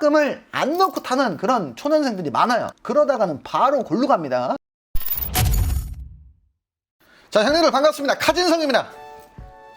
선납금을 안 넣고 타는 그런 초년생들이 많아요. 그러다가는 바로 골로 갑니다. 자, 형님들 반갑습니다. 카진성입니다.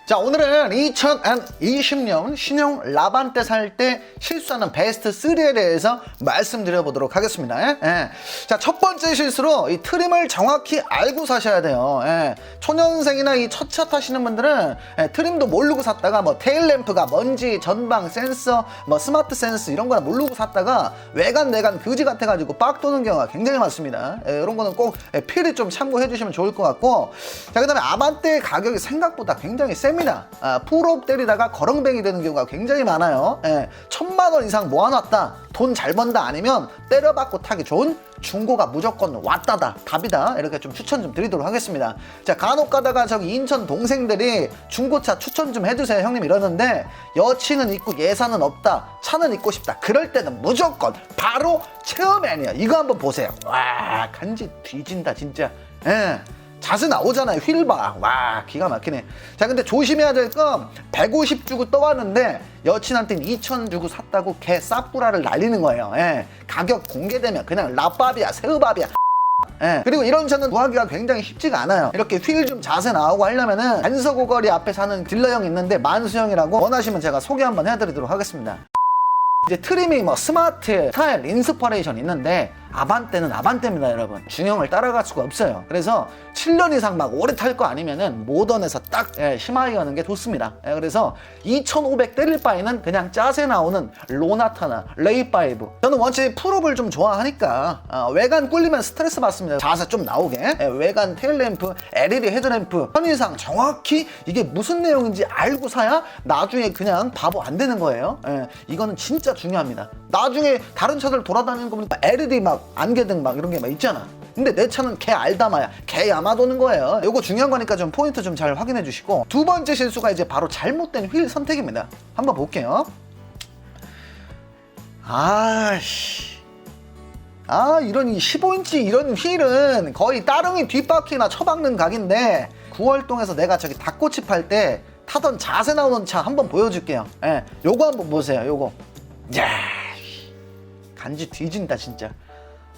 자, 오늘은 2020년 신형 라반떼 살때 실수하는 베스트 3에 대해서 말씀드려보도록 하겠습니다. 예? 예. 자, 첫 번째 실수로 이 트림을 정확히 알고 사셔야 돼요. 예. 초년생이나 이 첫 차 타시는 분들은 예, 트림도 모르고 샀다가 뭐 테일램프가 먼지, 전방, 센서, 뭐 스마트 센스 이런 거나 모르고 샀다가 외관, 내관 그지 같아가지고 빡 도는 경우가 굉장히 많습니다. 예, 이런 거는 꼭 예, 필히 좀 참고해 주시면 좋을 것 같고 자, 그 다음에 아반떼 가격이 생각보다 굉장히 셉니다. 아, 풀업 때리다가 거렁뱅이 되는 경우가 굉장히 많아요. 예, 천만 원 이상 모아놨다. 돈 잘 번다 아니면 때려받고 타기 좋은 중고가 무조건 왔다다 답이다 이렇게 좀 추천 좀 드리도록 하겠습니다 자 간혹 가다가 저기 인천 동생들이 중고차 추천 좀 해주세요 형님 이러는데 여친은 있고 예산은 없다 차는 있고 싶다 그럴 때는 무조건 바로 체험맨이야 이거 한번 보세요 와 간지 뒤진다 진짜 예. 자세 나오잖아요. 휠바. 와, 기가 막히네. 자, 근데 조심해야 될 건 150 주고 떠왔는데 여친한테는 2천 주고 샀다고 개 쌉구라를 날리는 거예요. 예. 가격 공개되면 그냥 라밥이야, 새우밥이야. 예. 그리고 이런 차는 구하기가 굉장히 쉽지가 않아요. 이렇게 휠 좀 자세 나오고 하려면은 단서고거리 앞에 사는 딜러 형 있는데 만수형이라고 원하시면 제가 소개 한번 해드리도록 하겠습니다. 이제 트림이 뭐 스마트, 스타일, 인스퍼레이션 있는데 아반떼는 아반떼입니다 여러분. 중형을 따라갈 수가 없어요. 그래서 7년 이상 막 오래 탈 거 아니면은 모던에서 딱 예, 가는 게 좋습니다. 예, 그래서 2500 때릴 바에는 그냥 짜세 나오는 로나타나 레이5 저는 원체 풀업을 좀 좋아하니까 아, 외관 꿀리면 스트레스 받습니다. 자세 좀 나오게. 예, 외관 테일램프, LED 헤드램프. 편의상 정확히 이게 무슨 내용인지 알고 사야 나중에 그냥 바보 안 되는 거예요. 예, 이거는 진짜 중요합니다 나중에 다른 차들 돌아다니는 거 보니까 LED 막 안개등 막 이런 게 막 있잖아. 근데 내 차는 개 알다마야. 개 야마 도는 거예요. 요거 중요한 거니까 좀 포인트 좀 잘 확인해 주시고 두 번째 실수가 이제 바로 잘못된 휠 선택입니다. 한번 볼게요. 아씨. 아 이런 이 15인치 이런 휠은 거의 따릉이 뒷바퀴나 처박는 각인데 9월동에서 내가 저기 닭꼬치 팔 때 타던 자세 나오는 차 한번 보여줄게요. 예, 요거 한번 보세요. 요거. 야, 간지 뒤진다 진짜.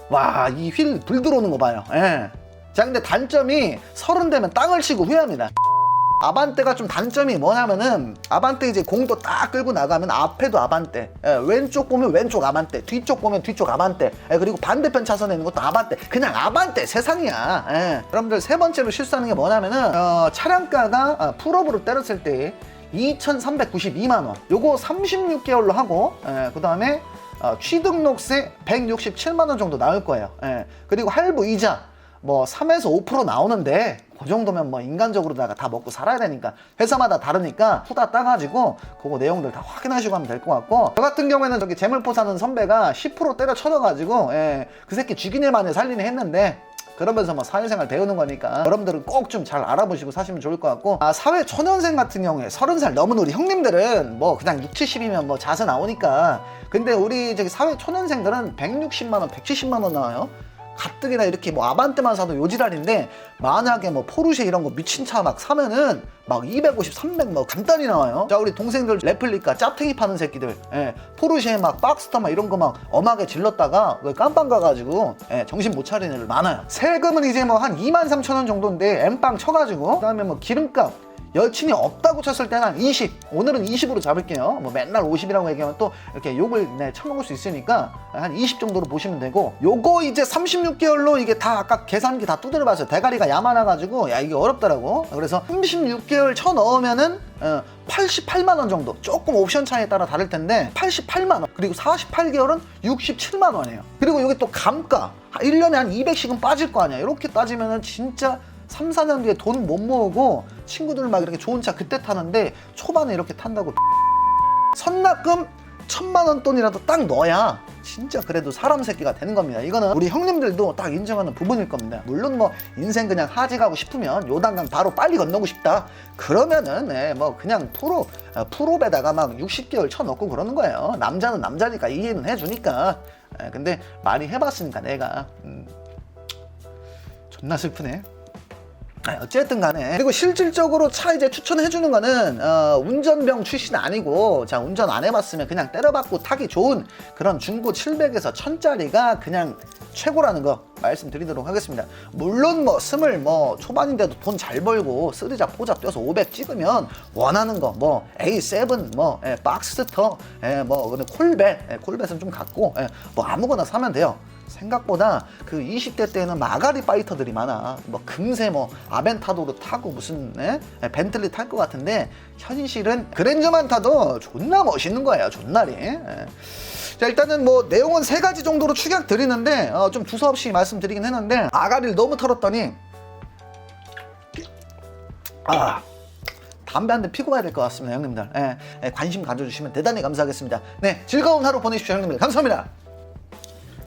와, 이 휠 불 들어오는 거 봐요. 예. 자, 근데 단점이 서른 되면 땅을 치고 후회합니다. 아반떼가 좀 단점이 뭐냐면은 아반떼 이제 공도 딱 끌고 나가면 앞에도 아반떼 예, 왼쪽 보면 왼쪽 아반떼 뒤쪽 보면 뒤쪽 아반떼 예, 그리고 반대편 차선에 있는 것도 아반떼 그냥 아반떼 세상이야 예. 여러분들 세 번째로 실수하는 게 뭐냐면은 어, 차량가가 어, 풀업으로 때렸을 때 2,392만 원 요거 36개월로 하고 예, 그 다음에 어, 취등록세 167만 원 정도 나올 거예요 예. 그리고 할부 이자 뭐 3에서 5% 나오는데 그 정도면 뭐 인간적으로다가 다 먹고 살아야 되니까 회사마다 다르니까 후다 따가지고 그거 내용들 다 확인하시고 하면 될 것 같고 저 같은 경우에는 저기 재물포 사는 선배가 10% 때려 쳐져가지고 예, 그 새끼 죽이네 만에 살리네 했는데 그러면서 뭐 사회생활 배우는 거니까 여러분들은 꼭 좀 잘 알아보시고 사시면 좋을 것 같고 아 사회 초년생 같은 경우에 30살 넘은 우리 형님들은 뭐 그냥 6, 70이면 뭐 자세 나오니까. 근데 우리 저기 사회 초년생들은 160만 원, 170만 원 나와요 가뜩이나 이렇게 뭐 아반떼만 사도 요지랄인데 만약에 뭐 포르쉐 이런 거 미친 차 막 사면은 막 250, 300 뭐 간단히 나와요. 자 우리 동생들 레플리카 짭탱이 파는 새끼들 예, 포르쉐 막 박스터 막 이런 거 막 엄하게 질렀다가 왜 깜빵 가가지고 예, 정신 못 차리는 애들 많아요. 세금은 이제 뭐 한 2만 3천 원 정도인데 엠빵 쳐가지고 그다음에 뭐 기름값 여친이 없다고 쳤을 때는 한 20. 오늘은 20으로 잡을게요. 뭐 맨날 50이라고 얘기하면 또 이렇게 욕을 네, 처먹을 수 있으니까 한 20 정도로 보시면 되고 요거 이제 36개월로 이게 다 아까 계산기 다 두드려 봤어요. 대가리가 야만해가지고 야 이게 어렵더라고. 그래서 36개월 쳐 넣으면은 어, 88만 원 정도. 조금 옵션 차이에 따라 다를 텐데 88만 원. 그리고 48개월은 67만 원이에요. 그리고 여기 또 감가 1년에 한 200씩은 빠질 거 아니야. 이렇게 따지면은 진짜 3, 4년 뒤에 돈 못 모으고 친구들 막 이렇게 좋은 차 그때 타는데 초반에 이렇게 탄다고 선납금 천만 원 돈이라도 딱 넣어야 진짜 그래도 사람 새끼가 되는 겁니다. 이거는 우리 형님들도 딱 인정하는 부분일 겁니다. 물론 뭐 인생 그냥 하지 가고 싶으면 요단강 바로 빨리 건너고 싶다. 그러면은 네, 뭐 그냥 프로 어, 프로에다가 막 60개월 쳐 넣고 그러는 거예요. 남자는 남자니까 이해는 해주니까. 예, 근데 많이 해봤으니까 내가 음, 존나 슬프네. 아, 어쨌든 간에. 그리고 실질적으로 차 이제 추천해 주는 거는 어, 운전병 출신 아니고 자 운전 안 해봤으면 그냥 때려박고 타기 좋은 그런 중고 700에서 1000짜리가 그냥 최고라는 거 말씀드리도록 하겠습니다 물론 뭐 스물 뭐 초반인데도 돈 잘 벌고 쓰리자 포자 뛰어서 500 찍으면 원하는 거 뭐 A7 뭐 예, 박스터 예, 뭐 그다음에 콜벳 예, 콜벳은 좀 갖고 예, 뭐 아무거나 사면 돼요 생각보다 그 20대 때는 마가리 파이터들이 많아. 뭐 금세 뭐 아벤타도로 타고 무슨 예? 예, 벤틀리 탈 것 같은데 현실은 그랜저만 타도 존나 멋있는 거예요. 존나리. 예. 자 일단은 뭐 내용은 세 가지 정도로 축약 드리는데 어, 좀 두서없이 말씀드리긴 했는데 아가리를 너무 털었더니 아 담배 한 대 피고 가야 될 것 같습니다 형님들. 예, 예, 관심 가져주시면 대단히 감사하겠습니다. 네 즐거운 하루 보내십시오 형님들. 감사합니다